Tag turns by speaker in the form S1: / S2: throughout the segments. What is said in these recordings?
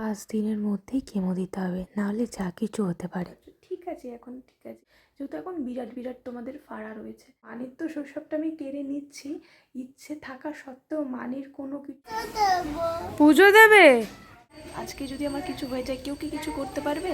S1: পাঁচ দিনের মধ্যেই কেমো দিতে হবে নাহলে যা কিছু হতে পারে।
S2: ঠিক আছে এখন ঠিক আছে। যেহেতু এখন বিরাট বিরাট তোমাদের ফাড়া রয়েছে মানির তো শৈশবটা আমি কেড়ে নিচ্ছি। ইচ্ছে থাকা সত্ত্বেও মানির কোনো কিছু
S1: পুজো দেবে?
S2: আজকে যদি আমার কিছু হয়ে যায় কেউ কি কিছু করতে পারবে?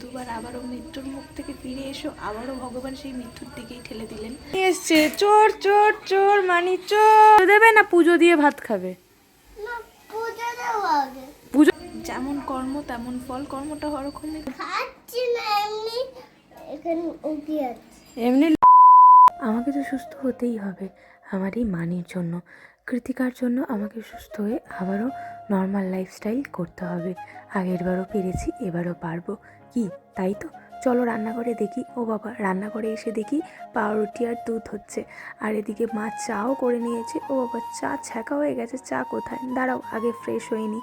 S2: দুবার আবারও মৃত্যুর মুখ থেকে ফিরে এসো আবারও ভগবান সেই মৃত্যুর দিকেই ঠেলে দিলেন।
S1: এসছে চোর চোর চোর মানি চোর। দেবে না পুজো দিয়ে ভাত খাবে?
S3: না পুজো দেওয়া আগে।
S2: যেমন কর্ম তেমন ফল। কর্মটা ওরকমই
S3: এমনি এখানে উঠে আছে
S1: এমনি আমাকে তো সুস্থ হতেই হবে আমার এই মানির জন্য। কৃতিকার জন্য আমাকে সুস্থ হয়ে আবারও নর্মাল লাইফস্টাইল করতে হবে। আগেরবারও পেরেছি এবারও পারব। কি তাই তো? চলো রান্নাঘরে দেখি। ও বাবা রান্নাঘরে এসে দেখি পাউরুটি আর দুধ হচ্ছে। আর এদিকে মা চাও করে নিয়েছে। ও বাবা চা ছ্যাঁকা হয়ে গেছে। চা কোথায়? দাঁড়াও আগে ফ্রেশ হয়ে হয়নি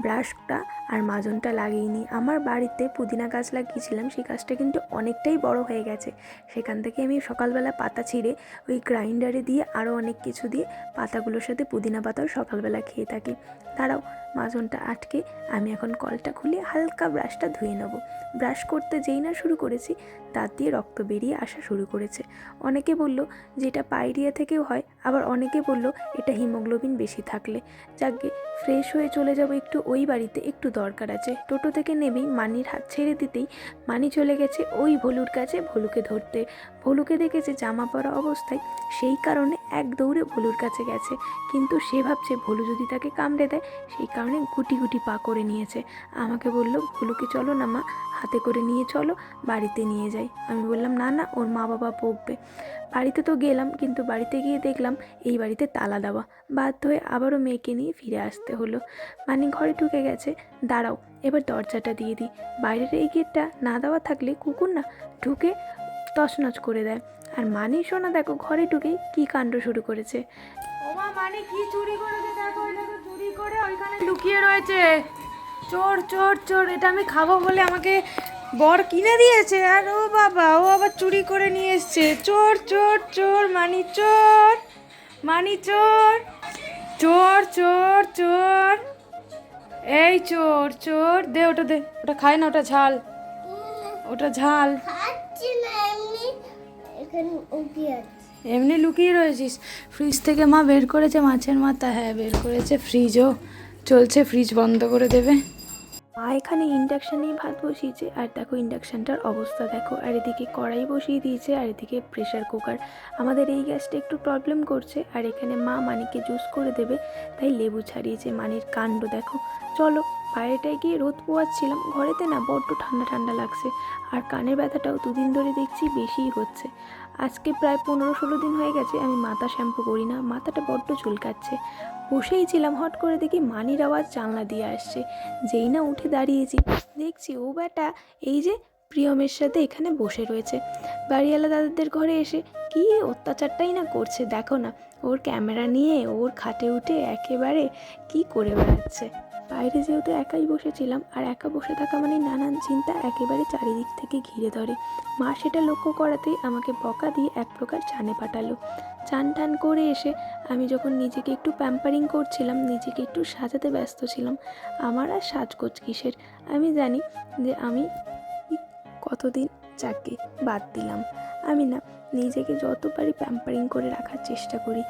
S1: ব্রাশটা আর মাজনটা লাগিয়ে আমার বাড়িতে পুদিনা গাছ লাগিয়েছিলাম, সেই গাছটা কিন্তু অনেকটাই বড় হয়ে গেছে। সেখান থেকে আমি সকালবেলা পাতা ছিঁড়ে ওই গ্রাইন্ডারে দিয়ে আরও অনেক কিছু দিয়ে পাতাগুলোর সাথে পুদিনা পাতাও সকালবেলা খেয়ে থাকি। তারাও মাজনটা আটকে আমি এখন কলটা খুলে হালকা ব্রাশটা ধুয়ে নেব। ব্রাশ করতে যেই না শুরু করেছি, দাঁত দিয়ে রক্ত বেরিয়ে আসা শুরু করেছে। অনেকে বলল যে এটা পাইরিয়া থেকেও হয়। আবার অনেকে বলল, এটা হিমোগ্লোবিন বেশি থাকলে। যাকে ফ্রেশ হয়ে চলে যাব একটু ওই বাড়িতে, একটু দরকার আছে। টোটো থেকে নেমেই মানির হাত ছেড়ে দিতেই মানি চলে গেছে ওই ভলুর কাছে ভলুকে ধরতে। ভলুকে দেখেছে জামা পরা অবস্থায় সেই কারণে এক দৌড়ে ভলুর কাছে গেছে। কিন্তু সে ভাবছে ভলু যদি তাকে কামড়ে দেয়, সেই কারণে গুটি গুটি পা করে নিয়েছে। আমাকে বলল, ভলুকে চলো না মা, হাতে করে নিয়ে চলো, বাড়িতে নিয়ে যাই। আমি বললাম, না না, ওর মা বাবা বকবে। বাড়িতে তো গেলাম, কিন্তু বাড়িতে গিয়ে দেখলাম এই বাড়িতে তালা দেওয়া। বাধ্য হয়ে আবারও মেয়েকে নিয়ে ফিরে আসতে হলো। মানে ঘরে ঢুকে গেছে। দাঁড়াও, এবার দরজাটা দিয়ে দিই। বাইরের এই গেটটা না দেওয়া থাকলে কুকুর না ঢুকে তছনছ করে দেয়। আর মানি শোনা, দেখো, ঘরে ঢুকেই কি কাণ্ড শুরু করেছে। মানে কি চুরি করেছে? দেখো, চুরি করে ওইখানে লুকিয়ে রয়েছে। চোর চোর চোর, এটা আমি খাব বলে আমাকে বর কিনে দিয়েছে আর ও বাবা ও আবার চুরি করে নিয়ে এসছে। চোর চোর চোর মানি চোর মানি চোর চোর চোর চোর। এই চোর চোর দে ওটা দে ওটা খায় না ওটা ঝাল। ওটা ঝাল।
S3: এমনি
S1: লুকিয়ে রয়েছিস। ফ্রিজ থেকে মা বের করেছে মাছের মাথা হ্যাঁ বের করেছে ফ্রিজও চলছে ফ্রিজ বন্ধ করে দেবে। মা এখানে ইন্ডাকশানেই ভাত বসিয়েছে। আর দেখো ইন্ডাকশানটার অবস্থা দেখো। আর এদিকে কড়াই বসিয়ে দিয়েছে, আর এদিকে প্রেশার কুকার আমাদের এই গ্যাসটা একটু প্রবলেম করছে। আর এখানে মা মানিকে জুস করে দেবে, তাই লেবু ছাড়িয়েছে মানির কাণ্ড দেখো। চলো, বাইরেটায় গিয়ে রোদ পোয়াচ্ছিলাম। ঘরেতে না বড্ড ঠান্ডা ঠান্ডা লাগছে। আর কানের ব্যথাটাও দুদিন ধরে দেখছি বেশিই হচ্ছে। আজকে প্রায় পনেরো ষোলো দিন হয়ে গেছে, আমি মাথা শ্যাম্পু করি না, মাথাটা বড্ড চুলকাচ্ছে। বসেই ছিলাম, হট করে দেখি মানির আওয়াজ জানলা দিয়ে আসছে। যেই না উঠে দাঁড়িয়েছি, দেখছি ও বেটা এই যে প্রিয়মের সাথে এখানে বসে রয়েছে। বাড়িওয়ালা দাদাদের ঘরে এসে, কি অত্যাচারটাই না করছে, দেখো না, ওর ক্যামেরা নিয়ে ওর খাটে উঠে একেবারে কি করে বেড়াচ্ছে? বাইরে যেহেতু একাই বসেছিলাম আর একা বসে থাকা মানে নানান চিন্তা একেবারে চারিদিক থেকে ঘিরে ধরে। মা সেটা লক্ষ্য করাতেই আমাকে বকা দিয়ে এক প্রকার চানে পাঠালো। চান টান করে এসে আমি যখন নিজেকে একটু প্যাম্পারিং করছিলাম, নিজেকে একটু সাজাতে ব্যস্ত ছিলাম, আমার আর সাজগোজ কিসের? আমি জানি যে আমি কতদিন চাকরি বাদ দিলাম। আমি না, নিজেকে যত পারি প্যাম্পারিং করে রাখার চেষ্টা করি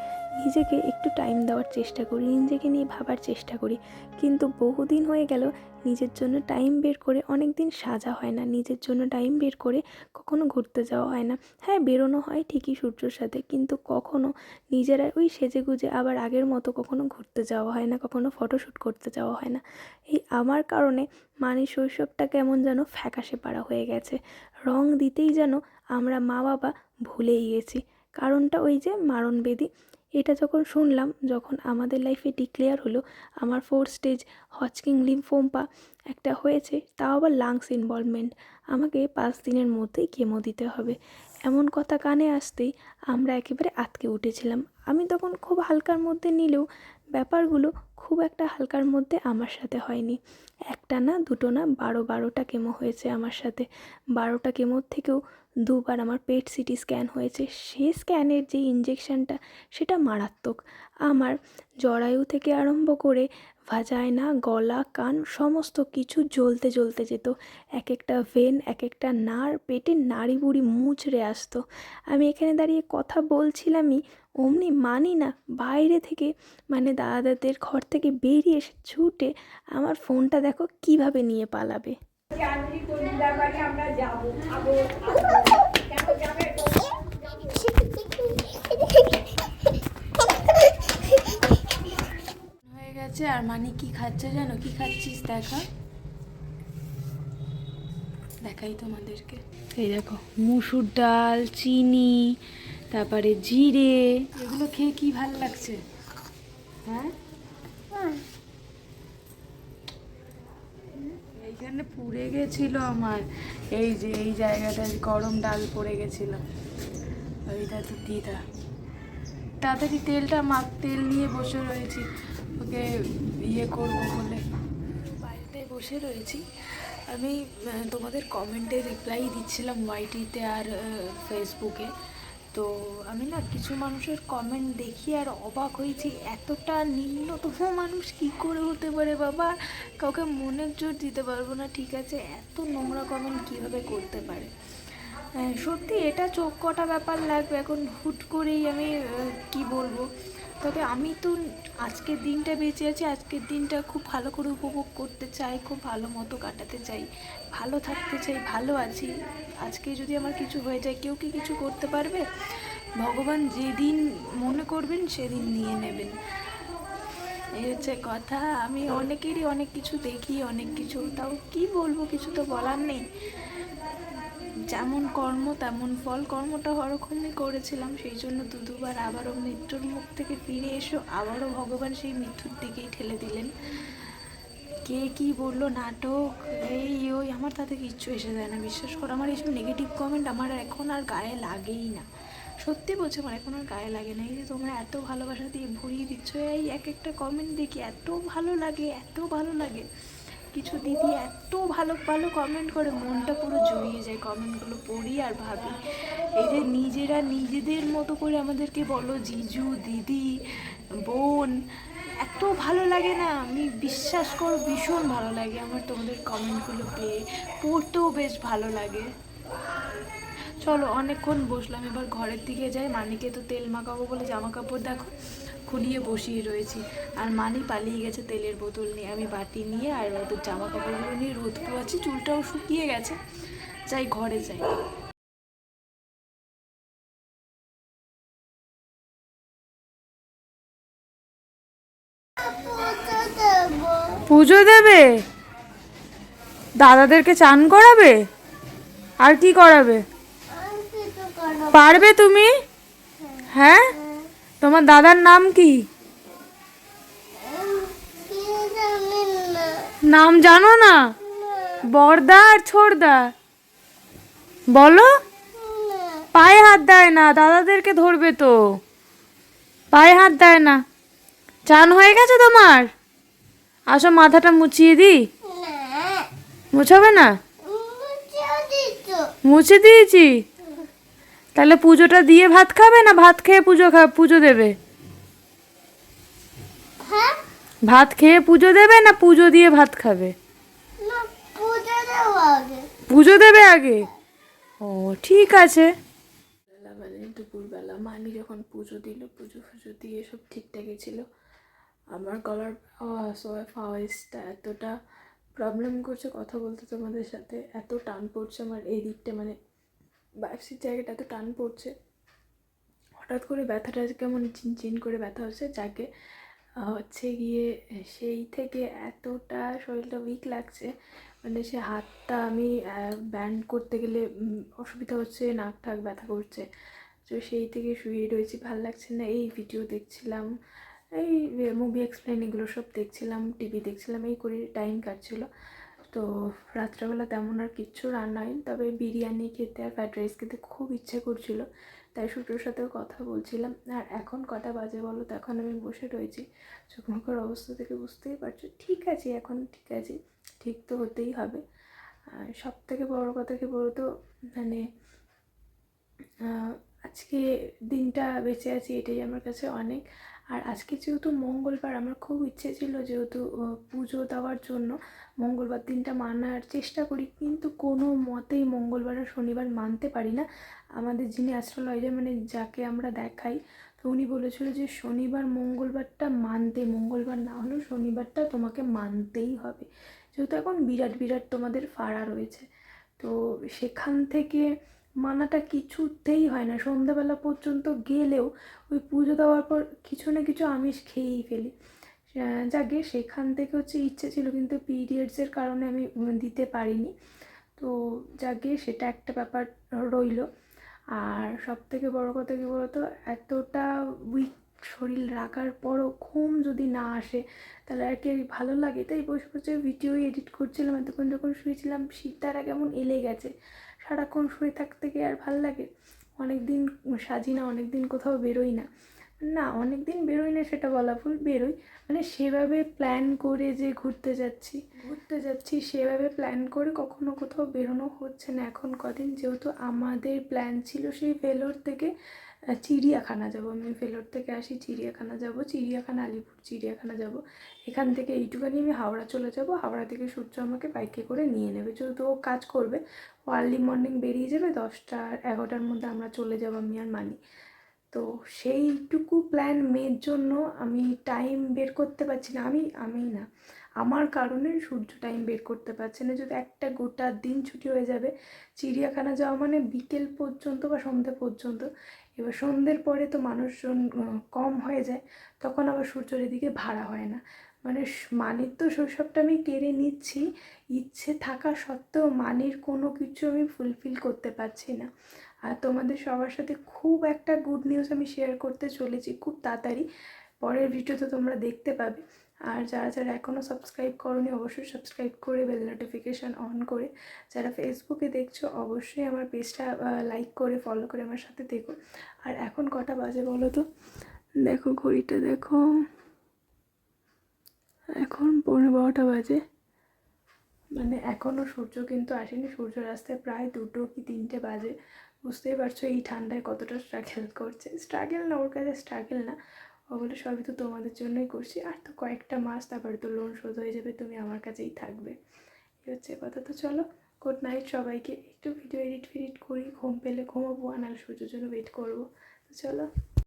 S1: নিজেকে একটু টাইম দেওয়ার চেষ্টা করি, নিজেকে নিয়ে ভাবার চেষ্টা করি। কিন্তু বহুদিন হয়ে গেল, নিজের জন্য টাইম বের করে অনেক দিন সাজা হয় না। নিজের জন্য টাইম বের করে কখনো ঘুরতে যাওয়া হয় না। হ্যাঁ বেরোনো হয় ঠিকই সূর্যর সাথে, কিন্তু কখনো নিজেরা ওই সেজে গুজে আবার আগের মতো কখনো ঘুরতে যাওয়া হয় না, কখনো ফটোশ্যুট করতে যাওয়া হয় না। এই আমার কারণে মানে শৈশবটা কেমন যেন ফ্যাকাশে পাড়া হয়ে গেছে। রং দিতেই যেন আমরা মা বাবা ভুলেই গেছি। কারণটা ওই যে মারণ বেদি এটা যখন শুনলাম, যখন আমাদের লাইফে ডিক্লেয়ার হলো, আমার ফোর স্টেজ হচকিং লিম্ফোম্পা একটা হয়েছে, তাও আবার লাংস ইনভলভমেন্ট আমাকে পাঁচ দিনের মধ্যেই কেমো দিতে হবে। এমন কথা কানে আসতেই আমরা একেবারে আতকে উঠেছিলাম। আমি তখন খুব হালকার মধ্যে নিলেও ব্যাপারগুলো খুব একটা হালকার মধ্যে আমার সাথে হয়নি। একটা না, দুটো না বারো বারোটা কেমো হয়েছে আমার সাথে। বারোটা কেমোর থেকেও দুবার আমার পেট সিটি স্ক্যান হয়েছে। সে স্ক্যানের যে ইঞ্জেকশনটা সেটা মারাত্মক। আমার জরায়ু থেকে আরম্ভ করে
S3: ভাজায়না গলা, কান, সমস্ত কিছু জ্বলতে জ্বলতে যেত। এক একটা ভেন এক একটা নাড় পেটে নাড়ি বুড়ি মুচড়ে আসতো। আমি এখানে দাঁড়িয়ে কথা বলছিলামই, অমনি মানি না, বাইরে থেকে মানে দাদাদের ঘর থেকে বেরিয়ে এসে ছুটে আমার ফোনটা দেখো কীভাবে নিয়ে পালাবে।
S1: হয়ে গেছে, আর মানি কি খাচ্ছে জানো? কি খাচ্ছিস দেখা? দেখাই তোমাদেরকে। এই দেখো, মুসুর ডাল, চিনি, তারপরে জিরে। এগুলো খেয়ে কি ভালো লাগছে? হ্যাঁ এইখানে পুড়ে গেছিল আমার। এই যে, এই জায়গাটা গরম ডাল পড়ে গেছিল। ওইটা তো দিদা। তাড়াতাড়ি তেলটা মাখ, তেল নিয়ে বসে রয়েছি। ওকে ইয়ে করব বলে। বাড়িতে বসে রয়েছি। আমি তোমাদের কমেন্টে রিপ্লাই দিচ্ছিলাম ওয়াইটিতে আর ফেসবুকে তো আমি না কিছু মানুষের কমেন্ট দেখি আর অবাক হয়েছি এতটা নিম্নতম মানুষ কি করে হতে পারে বাবা? কাউকে মনের জোর দিতে পারব না, ঠিক আছে? এত নোংরা কমেন্ট কীভাবে করতে পারে? সত্যি এটা চোখ কটা ব্যাপার লাগবে। এখন হুট করেই আমি কি বলব? তবে আমি তো আজকের দিনটা বেঁচে আছি। আজকের দিনটা খুব ভালো করে উপভোগ করতে চাই, খুব ভালো মতো কাটাতে চাই। ভালো থাকতে চাই, ভালো আছি। আজকে যদি আমার কিছু হয়ে যায়, কেউ কি কিছু করতে পারবে? ভগবান যেদিন মনে করবেন, সেদিন নিয়ে নেবেন। এই হচ্ছে কথা। আমি অনেকেরই অনেক কিছু দেখি, অনেক কিছু। তাও কি বলব, কিছু তো বলার নেই। যেমন কর্ম, তেমন ফল। কর্মটা ওরকমই করেছিলাম, সেই জন্য দু দুবার আবারও মৃত্যুর মুখ থেকে ফিরে এসো। আবারও ভগবান সেই মৃত্যুর দিকেই ঠেলে দিলেন। কে কি বলল? নাটক? এই, ওই, আমার তাতে কিচ্ছু এসে যায় না, বিশ্বাস করো। আমার এইসব নেগেটিভ কমেন্ট আমার এখন আর গায়ে লাগেই না। সত্যি বলছি, আমার এখন আর গায়ে লাগে না। এই যে তোমরা এত ভালোবাসা দিয়ে ভরিয়ে দিচ্ছ, এই এক একটা কমেন্ট দেখি, এত ভালো লাগে, এত ভালো লাগে। কিছু দিদি এত ভালো ভালো কমেন্ট করে, মনটা পুরো জড়িয়ে যায় কমেন্টগুলো পড়ি আর ভাবি। এই যে নিজেরা নিজেদের মতো করে আমাদেরকে বলো, জিজু, দিদি, বোন, এত ভালো লাগে না? আমি বিশ্বাস করো, ভীষণ ভালো লাগে আমার তোমাদের কমেন্টগুলো পেয়ে। পড়তেও বেশ ভালো লাগে। চলো, অনেকক্ষণ বসলাম, এবার ঘরের দিকে যাই। মানিকে তো তেল মাখাবো বলে জামা কাপড় দেখো। খুলিয়ে বসিয়ে রয়েছি। আর মানি পালিয়ে গেছে তেলের বোতল নিয়ে। আমি বাটি নিয়ে আর ওদের জামা কাপড়গুলো নিয়ে রোদ পোয়াচ্ছি চুলটাও শুকিয়ে গেছে। যাই ঘরে যাই।
S2: পুজো দেবে?
S1: দাদাদেরকে চান করাবে? আর কি করাবে। পারবে তুমি? হ্যাঁ? তোমার দাদার নাম কি? নাম জানো না? বড়দা আর ছোড়দা বলো। পায়ে হাত দেয় না দাদাদেরকে ধরবে তো। পায়ে হাত দেয় না। চান হয়ে গেছে তোমার? আসো মাথাটা মুছিয়ে
S2: না।
S1: মুছাবে না? মুছে দিয়েছি। তাহলে পুজোটা দিয়ে ভাত খাবে না ভাত খেয়ে পুজো খা পুজো দেবে?
S2: হ্যাঁ?
S1: ভাত খেয়ে পুজো দেবে না পুজো দিয়ে ভাত খাবে?
S2: না পুজো আগে।
S1: পুজো দেবে আগে? ও ঠিক আছে। মানে দুপুরবেলা। মামি যখন পুজো দিল পুজো ফুজো দিয়ে সব ঠিকঠাকই ছিল। আমার গলার ভয়েসটা এতটা প্রবলেম করছে কথা বলতে তোমাদের সাথে এত টান পড়ছে আমার এই দিকটা মানে বাইসির জায়গাটা এত টান পড়ছে। হঠাৎ করে ব্যথাটা কেমন চিনচিন করে ব্যথা হচ্ছে, যাকে হচ্ছে গিয়ে সেই থেকে এতটা শরীরটা উইক লাগছে মানে সে হাতটা আমি ব্যান্ড করতে গেলে অসুবিধা হচ্ছে, নাক ঠাক ব্যথা করছে। তো সেই থেকে শুয়ে রয়েছি, ভালো লাগছে না, এই ভিডিও দেখছিলাম, এই মুভি এক্সপ্লেন এগুলো সব দেখছিলাম টিভি দেখছিলাম, এই করে টাইম কাটছিল। তো রাত্রেবেলা তেমন আর কিচ্ছু রান্না হয়নি, তবে বিরিয়ানি খেতে আর ফ্রাইড রাইস খেতে খুব ইচ্ছে করছিল, তাই শুটোর সাথেও কথা বলছিলাম। আর এখন কটা বাজে বলো তো, এখন আমি বসে রয়েছি। চোখ মুখের অবস্থা থেকে বুঝতেই পারছ, ঠিক আছে, এখন ঠিক আছে, ঠিক তো হতেই হবে। সব থেকে বড় কথা কি বলতো মানে আজকে দিনটা বেঁচে আছি এটাই আমার কাছে অনেক। আর আজকে যেহেতু মঙ্গলবার, আমার খুব ইচ্ছে ছিল যেহেতু পুজো দেওয়ার জন্য মঙ্গলবার দিনটা মানার চেষ্টা করি, কিন্তু কোনো মতেই মঙ্গলবার আর শনিবার মানতে পারি না। আমাদের যিনি অ্যাস্ট্রোলজার মানে যাকে আমরা দেখাই, তো উনি বলেছিল যে শনিবার মঙ্গলবারটা মানতে, মঙ্গলবার না হলেও শনিবারটা তোমাকে মানতেই হবে। যেহেতু এখন বিরাট বিরাট তোমাদের ফাড়া রয়েছে, তো সেখান থেকে মানাটা কিছুতেই হয় না। সন্ধ্যাবেলা পর্যন্ত গেলেও ওই পুজো দেওয়ার পর কিছু না কিছু আমিষ খেয়েই ফেলি। যাকে সেখান থেকে হচ্ছে ইচ্ছে ছিল, কিন্তু পিরিয়ডসের কারণে আমি দিতে পারিনি। তো যাকে সেটা একটা ব্যাপার রইল। আর সব থেকে বড়ো কথা কী বলতো? এতটা উইক শরীর রাখার পরও ঘুম যদি না আসে, তাহলে আর কি ভালো লাগে? তাই বসে বসে ভিডিও এডিট করছিলাম। এতক্ষণ যখন শুয়েছিলাম শীতটারা কেমন এলে গেছে। সারাক্ষণ শুয়ে থাকতে কি আর ভালো লাগে? অনেক দিন সাজি না অনেক দিন কোথাও বেরোই না। না অনেক দিন বেরোই না সেটা বলা ভুল, বেরোই। মানে সেভাবে প্ল্যান করে যে ঘুরতে যাচ্ছি ঘুরতে যাচ্ছি, সেভাবে প্ল্যান করে কখনো কোথাও বেরোনো হচ্ছে না। এখন কদিন যেহেতু আমাদের প্ল্যান ছিল সেই ভেলোর থেকে চিড়িয়াখানা যাব। আমি ভেলোর থেকে আসি, চিড়িয়াখানা যাব, চিড়িয়াখানা, আলিপুর চিড়িয়াখানা যাব। এখান থেকে এইটুখানি আমি হাওড়া চলে যাব। হাওড়া থেকে সূর্য আমাকে বাইকে করে নিয়ে নেবে। যেহেতু ও কাজ করবে, ও আর্লি মর্নিং বেরিয়ে যাবে দশটা এগারোটার মধ্যে আমরা চলে যাব আমি আর মানি। তো সেইটুকু প্ল্যান মেয়ের জন্য আমি টাইম বের করতে পারছি না। আমি আমি না। আমার কারণে সূর্য টাইম বের করতে পারছে না। যদি একটা গোটা দিন ছুটি হয়ে যাবে, চিড়িয়াখানা যাওয়া মানে বিকেল পর্যন্ত বা সন্ধ্যে পর্যন্ত। এবার সন্ধ্যের পরে তো মানুষজন কম হয়ে যায়, তখন আবার সূর্যের এদিকে ভাড়া হয় না। মানে মানির তো শৈশবটা আমি কেড়ে নিচ্ছি। ইচ্ছে থাকা সত্ত্বেও মানির কোনো কিছু আমি ফুলফিল করতে পারছি না। আর তোমাদের সবার সাথে খুব একটা গুড নিউজ আমি শেয়ার করতে চলেছি খুব তাড়াতাড়ি। পরের ভিডিওতে তোমরা দেখতে পাবে। আর যারা যারা এখনও সাবস্ক্রাইব করনি, অবশ্যই সাবস্ক্রাইব করে বেল নোটিফিকেশান অন করে। যারা ফেসবুকে দেখছ, অবশ্যই আমার পেজটা লাইক করে ফলো করে আমার সাথে দেখো আর এখন কটা বাজে বলো তো? দেখো, ঘড়িটা দেখো। এখন পনেরো বারোটা বাজে। মানে এখনও সূর্য কিন্তু আসেনি। সূর্য রাস্তায় প্রায় দুটো কি তিনটে বাজে। বুঝতেই পারছ এই ঠান্ডায় কতটা স্ট্রাগেল করছে। স্ট্রাগেল না, ওর কাছে স্ট্রাগেল না। ওগুলো সবই তো তোমাদের জন্যই করছি। আর তো কয়েকটা মাস তারপরে তো লোন শোধ হয়ে যাবে, তুমি আমার কাছেই থাকবে। এই হচ্ছে কথা। তো চলো গুড নাইট সবাইকে। একটু ভিডিও এডিট ফিডিট করি, ঘুম পেলে ঘুমাবো, আর নাহলে সূর্যের জন্য ওয়েট করব। তো চলো।